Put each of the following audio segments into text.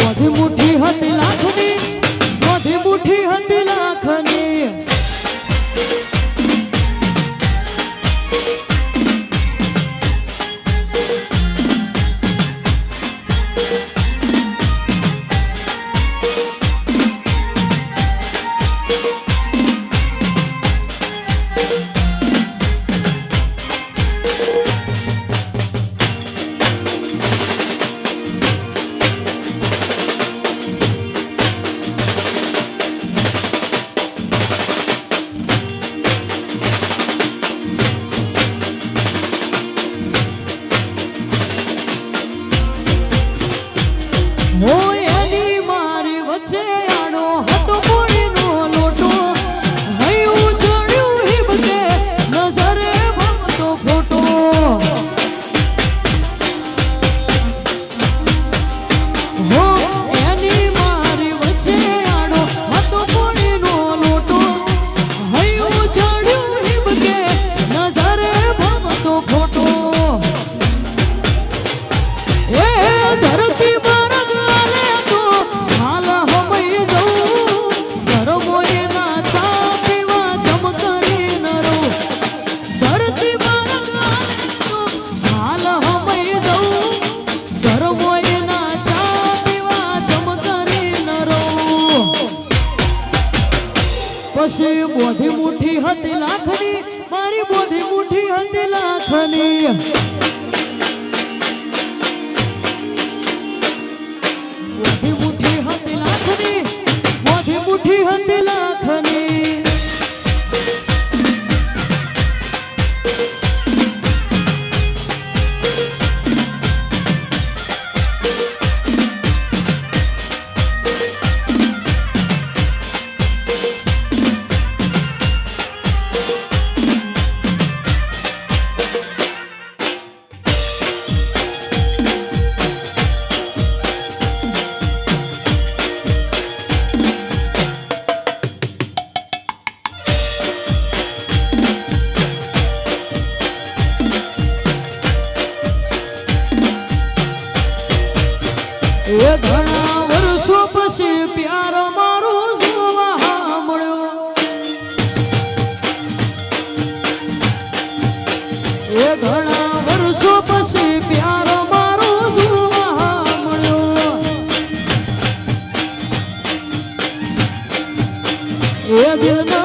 મોઢી મુઠ્ઠી હતી લાખની મોઢી મુઠ્ઠી હતી લાખની. પ્યારો મારું જોવા મળ્યો. એ ઘણા વર્ષો પછી પ્યારો મારો જોવા મળ્યો. એ દિલના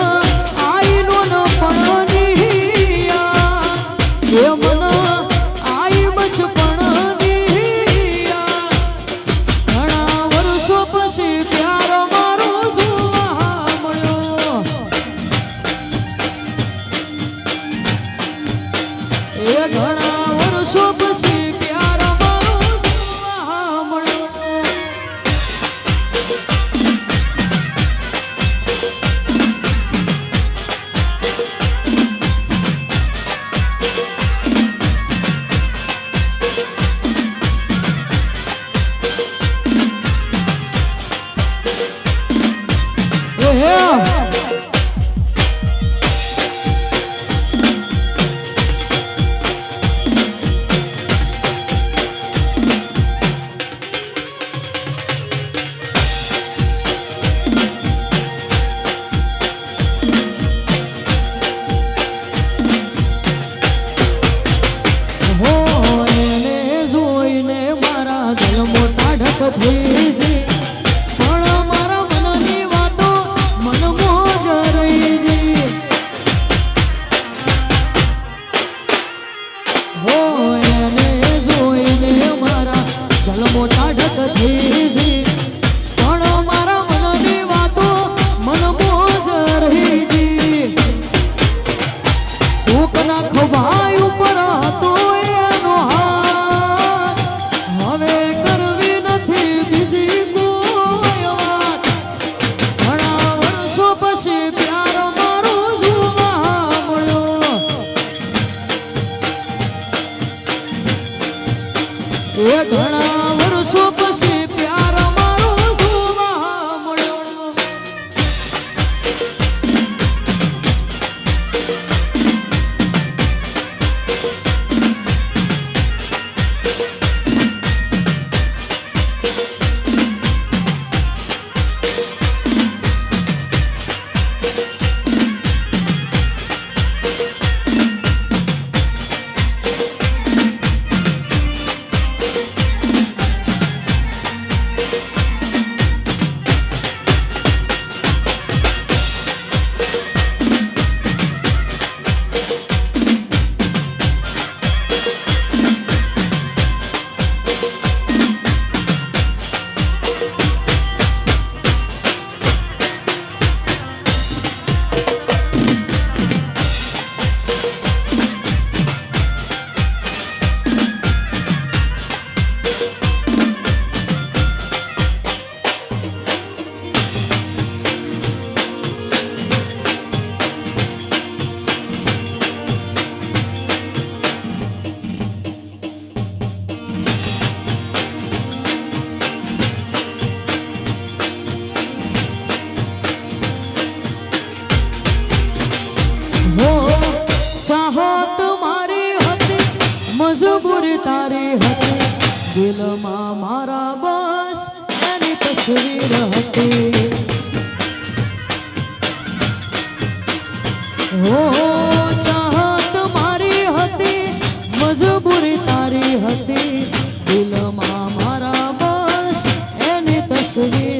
જલમો ચાઢક ધીર. દિલમાં મારા બસ એની તસવીર હતી. હો ચાહત મારી હતી, મજબૂરી તારી હતી. દિલમાં મારા બસ એની તસવીર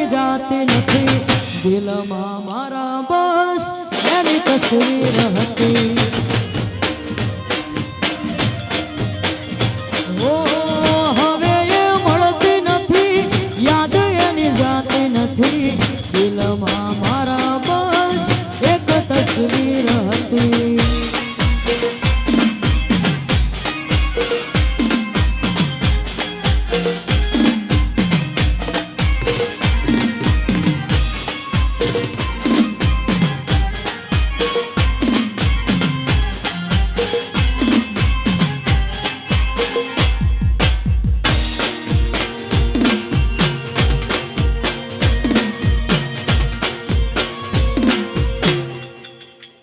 એની જાતી નથી. દિલમાં મારા બસ એની તસવીર હતી.